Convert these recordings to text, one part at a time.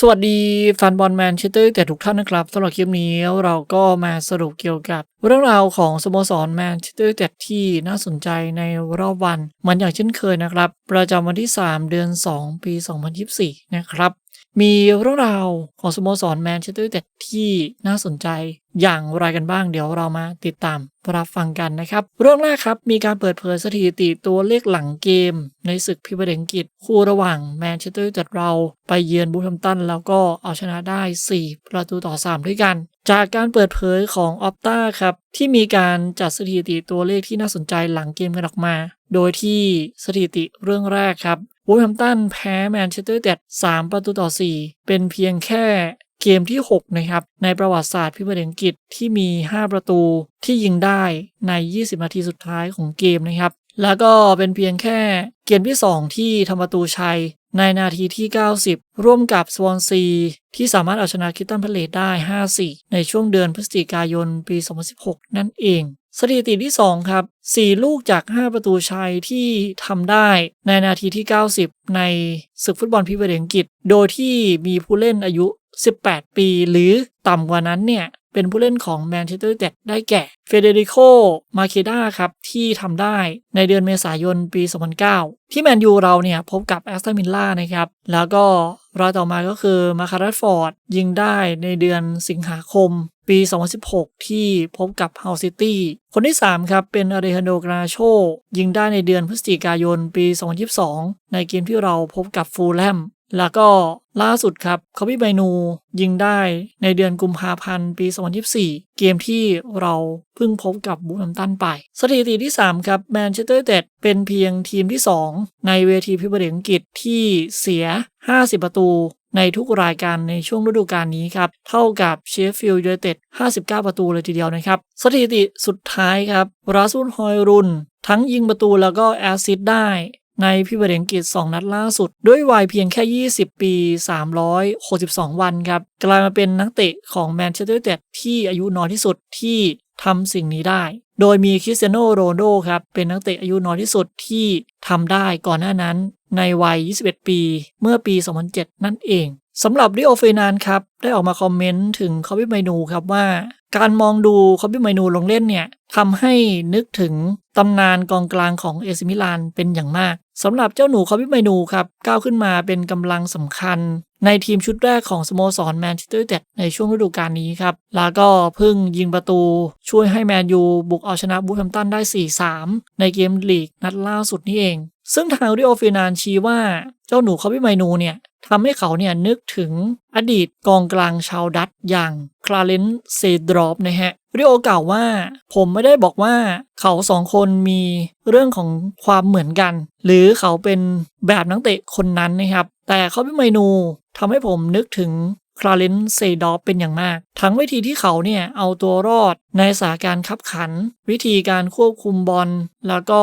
สวัสดีแฟนบอลแมนเชสเตอร์แต่ทุกท่านนะครับสำหรับคลิปนี้เราก็มาสรุปเกี่ยวกับ เรื่องราวของสโมสรแมนเชสเตอร์แต่ที่น่าสนใจในรอบวันเหมันอย่างเช่นเคยนะครับ ประจำวันที่ 3 เดือน 2 ปี 2024 นะครับ มีเรื่องราวของสโมสรแมนเชสเตอร์แต่ที่น่าสนใจอย่างไรกันบ้างเดี๋ยวเรามาติดตามรับฟังกันนะครับ เรื่องแรกครับ มีการเปิดเผยสถิติตัวเลขหลังเกม ในศึกพรีเมียร์ลีกอังกฤษคู่ระหว่างแมนเชสเตอร์จัดเราไปเยือนบูธแฮมตัน แล้วก็เอาชนะได้ 4 ประตูต่อ 3 ด้วยกัน จากการเปิดเผยของออปต้าครับที่มีการจัดสถิติตัวเลขที่น่าสนใจหลังเกมกันออกมา โดยที่สถิติเรื่องแรกครับ วูแฮมตันแพ้แมนเชสเตอร์ยูไนเต็ด3ประตูต่อ 4 เป็นเพียงแค่เกมที่ 6 นะครับ ในประวัติศาสตร์พิมพ์อังกฤษที่มี 5 ประตูที่ยิงได้ใน 20 นาทีสุดท้ายของเกมนะครับ แล้วก็เป็นเพียงแค่เกมที่ 2 ที่ทำประตูชัยในนาทีที่ 90 ร่วมกับสวอนซีที่สามารถเอาชนะคิตตันพเลตได้ 5-4 ในช่วงเดือนพฤศจิกายนปี 2016 นั่นเอง สถิติที่ 2 ครับ 4 ลูกจาก 5 ประตูชัยที่ทำได้ในนาทีที่ 90 ในศึกฟุตบอลพรีเมียร์ลีกอังกฤษโดยที่มีผู้เล่นอายุ 18 ปีหรือ ต่ำกว่านั้นเนี่ยเป็นผู้เล่นของแมนเชสเตอร์ยูไนเต็ดได้แก่เฟเดริโกมาเคดาครับ ที่ทำได้ในเดือนเมษายนปี 2009 ที่แมนยูเราเนี่ยพบกับแอสตันวิลล่านะครับ แล้วก็รายต่อมาก็คือมาคารัสฟอร์ดยิงได้ในเดือนสิงหาคมปี 2016 ที่พบกับเฮาซิตี้ คนที่ 3 ครับ เป็นอาเดฮันโดกราโช ยิงได้ในเดือนพฤศจิกายนปี 2022 ในเกมที่เราพบกับฟูลแลม แล้วก็ล่าสุดครับคอบี้ไบนูยิงได้ในเดือนกุมภาพันธ์ ปี 2024 เกมที่เราเพิ่งพบกับบูนัมตันไป สถิติที่ 3 ครับแมนเชสเตอร์ยูไนเต็ดเป็นเพียงทีมที่ 2 ในเวทีพรีเมียร์ลีกอังกฤษที่เสีย 50 ประตูในทุกรายการในช่วงฤดูกาลนี้ครับ เท่ากับเชฟฟิลด์ยูไนเต็ด 59 ประตูเลยทีเดียวนะครับ สถิติสุดท้ายครับ ราซุนฮอยรุน ทั้งยิงประตูแล้วก็แอสซิสต์ได้ ในพิเวอร์เอังกฤษ2นัดล่าสุด ด้วยวัยเพียงแค่ 20 ปี 362 วันครับ กลายมาเป็นนักเตะของแมนเชสเตอร์ยูไนเต็ดที่อายุน้อยที่สุดที่ทำสิ่งนี้ได้ โดยมีคริสเตียโนโรนโดครับ เป็นนักเตะอายุน้อยที่สุดที่ทำได้ก่อนหน้านั้น ในวัย 21 ปี เมื่อปี 2007 นั่นเองสำหรับดิโอเฟนานครับ ได้ออกมาคอมเมนต์ถึงคอบิไมนูครับว่า การมองดูคอบิไมนูลงเล่นเนี่ยทำให้นึกถึงตำนานกองกลางของเอซิมิลานเป็นอย่างมากสำหรับเจ้าหนูคอบิไมนูครับ ก้าวขึ้นมาเป็นกำลังสำคัญ ในทีมชุดแรกของสโมสรแมนเชสเตอร์ยูไนเต็ดในช่วงฤดูกาลนี้ครับ แล้วก็เพิ่งยิงประตู ช่วยให้แมนยูบุกเอาชนะบูธแฮมตันได้ 4-3 ในเกมลีกนัดล่าสุดนี่เอง ซึ่งทางริโอฟินานชี้ว่าเจ้าหนูคอบิไมนูเนี่ยทำให้เขาเนี่ยนึกถึงอดีตกองกลางชาวดัตอย่างคลาเรนเซดรอปนะฮะริโอกล่าวว่า ผมไม่ได้บอกว่าเขาสองคนมีเรื่องของความเหมือนกัน หรือเขาเป็นแบบนักเตะคนนั้นนะครับ แต่เขาเป็นเมนูทำให้ผมนึกถึงคลาเรนเซดอฟเป็นอย่างมาก ทั้งวิธีที่เขาเนี่ยเอาตัวรอดในสถานการณ์ขับขัน วิธีการควบคุมบอลแล้วก็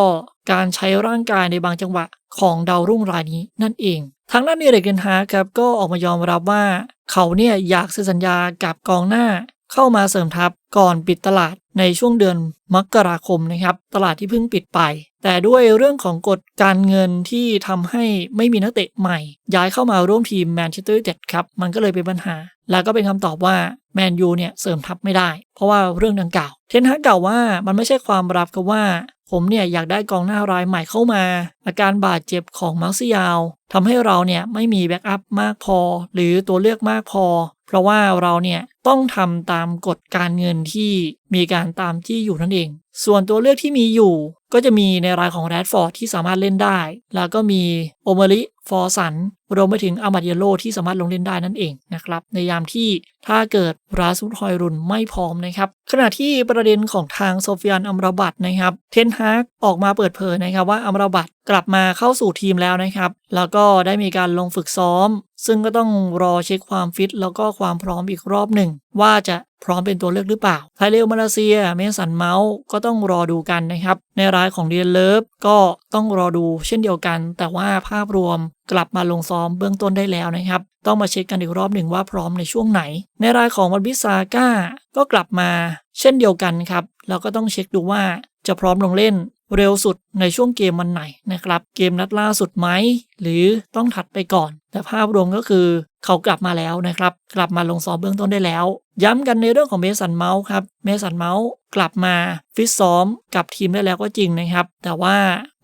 การใช้ร่างกายในบางจังหวะของดาวรุ่งรายนี้นั่นเอง ทางด้านนีเรกเกนฮาครับก็ออกมายอมรับว่า เขาเนี่ยอยากเซ็นสัญญากับกองหน้า เข้ามาเสริมทัพก่อนปิดตลาดในช่วงเดือนมกราคมนะครับ ตลาดที่เพิ่งปิดไป แต่ด้วยเรื่องของกฎการเงินที่ทำให้ไม่มีนักเตะใหม่ ย้ายเข้ามาร่วมทีมแมนเชสเตอร์ยูไนเต็ดครับ มันก็เลยเป็นปัญหา แล้วก็เป็นคำตอบว่าแมนยูเนี่ยเสริมทัพไม่ได้ เพราะว่าเรื่องดังกล่าว เทนฮากกล่าวว่ามันไม่ใช่ความรับกับว่า ผมเนี่ยอยากได้กองหน้ารายใหม่เข้ามา อาการบาดเจ็บของมาร์ซิยาว ทำให้เราเนี่ยไม่มีแบ็กอัพมากพอ หรือตัวเลือกมากพอ เพราะว่าเราเนี่ยต้องทำตามกฎการเงินที่มีการตามที่อยู่นั่นเอง ส่วนตัวเลือกที่มีอยู่ ก็จะมีในรายของแรดฟอร์ดที่สามารถเล่นได้ แล้วก็มีโอเมริฟอร์สันรวมไปถึงอามัดเยโลที่สามารถลงเล่นได้นั่นเองนะครับในยามที่ถ้าเกิดราซุนฮอยรุนไม่พร้อมนะครับ ขณะที่ประเด็นของทางโซฟิยันอัมราบัตนะครับเทนฮากออกมาเปิดเผยนะครับว่าอัมราบัตกลับมาเข้าสู่ทีมแล้วนะครับ แล้วก็ได้มีการลงฝึกซ้อม ซึ่งก็ต้องรอเช็คความฟิต แล้วก็ความพร้อมอีกรอบหนึ่ง ว่าจะพร้อมเป็นตัวเลือกหรือเปล่า ไทเรลมาเลเซีย เมสันเมาส์ก็ต้องรอดูกันนะครับ ในรายของเดียนเลิฟก็ต้องรอดูเช่นเดียวกัน แต่ว่าภาพรวมกลับมาลงซ้อมเบื้องต้นได้แล้วนะครับ ต้องมาเช็คกันอีกรอบหนึ่งว่าพร้อมในช่วงไหน ในรายของวันบิซาก้าก็กลับมาเช่นเดียวกันครับแล้วก็ต้องเช็คดูว่าจะพร้อมลงเล่น เร็วสุดในช่วงเกมวันไหนนะครับ เกมนัดล่าสุดไหม หรือต้องถัดไปก่อน แต่ภาพรวมก็คือเขากลับมาแล้วนะครับ กลับมาลงซ้อมเบื้องต้นได้แล้ว ย้ำกันในเรื่องของเมสันเมาส์ครับเมสันเมาส์กลับมาฟิตซ้อมกับทีมได้แล้วก็จริงนะครับ แต่ว่า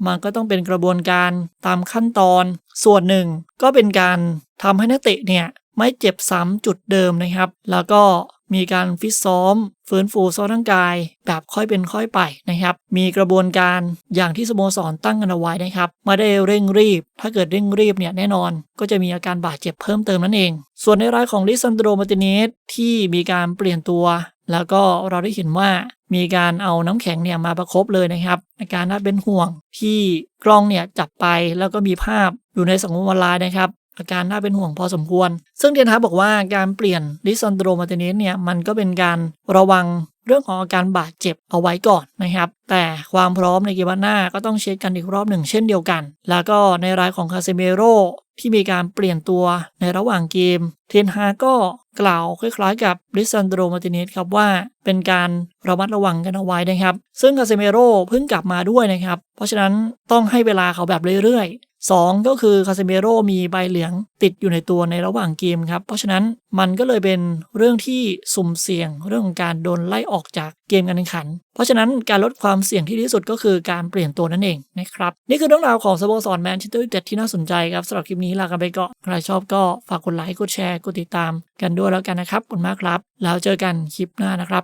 มันก็ต้องเป็นกระบวนการตามขั้นตอน ส่วนหนึ่งก็เป็นการทำให้นักเตะเนี่ยไม่เจ็บซ้ำจุดเดิมนะครับ แล้วก็ มีการฟิตซ้อมฟื้นฟูสภาพร่างกาย แบบค่อยเป็นค่อยไปนะครับ มีกระบวนการอย่างที่สโมสรตั้งกันเอาไว้นะครับไม่ได้เร่งรีบ ถ้าเกิดเร่งรีบเนี่ยแน่นอน ก็จะมีอาการบาดเจ็บเพิ่มเติมนั่นเอง ส่วนในรายของลิซันโดรมาติเนสที่มีการเปลี่ยนตัว แล้วก็เราได้เห็นว่ามีการเอาน้ำแข็งเนี่ยมาประคบเลยนะครับอาการน่าเป็นห่วงที่กล้องเนี่ยจับไปแล้วก็มีภาพอยู่ในสังคมออนไลน์นะครับ อาการน่าเป็นห่วงพอสมควร ซึ่งเดนฮาบอกว่าการเปลี่ยนลิซันโดรมาติเนสเนี่ยมันก็เป็นการระวังเรื่องของอาการบาดเจ็บเอาไว้ก่อนนะครับ แต่ความพร้อมในเกมหน้าก็ต้องเช็คกันอีกรอบหนึ่งเช่นเดียวกัน แล้วก็ในรายของคาเซเมโรที่มีการเปลี่ยนตัวในระหว่างเกม เทนฮาก็กล่าวคล้ายๆกับลิซันโดรมาติเนสครับว่าเป็นการระมัดระวังกันเอาไว้นะครับ ซึ่งคาเซเมโรเพิ่งกลับมาด้วยนะครับ เพราะฉะนั้นต้องให้เวลาเขาแบบเรื่อย 2 ก็คือคาเซเมโรมีใบเหลืองติดอยู่ในตัวในระหว่างเกมครับ เพราะฉะนั้นมันก็เลยเป็นเรื่องที่สุ่มเสี่ยงเรื่องของการโดนไล่ออกจากเกมการแข่งขัน เพราะฉะนั้นการลดความเสี่ยงที่ดีที่สุดก็คือการเปลี่ยนตัวนั่นเองนะครับ นี่คือเรื่องราวของสโมสรแมนเชสเตอร์ยูไนเต็ดที่น่าสนใจครับสำหรับคลิปนี้ลากันไปก่อนใครชอบก็ฝากกดไลค์กดแชร์กดติดตาม กันด้วยแล้วกันนะครับขอบคุณมากครับ แล้วเจอกันคลิปหน้านะครับ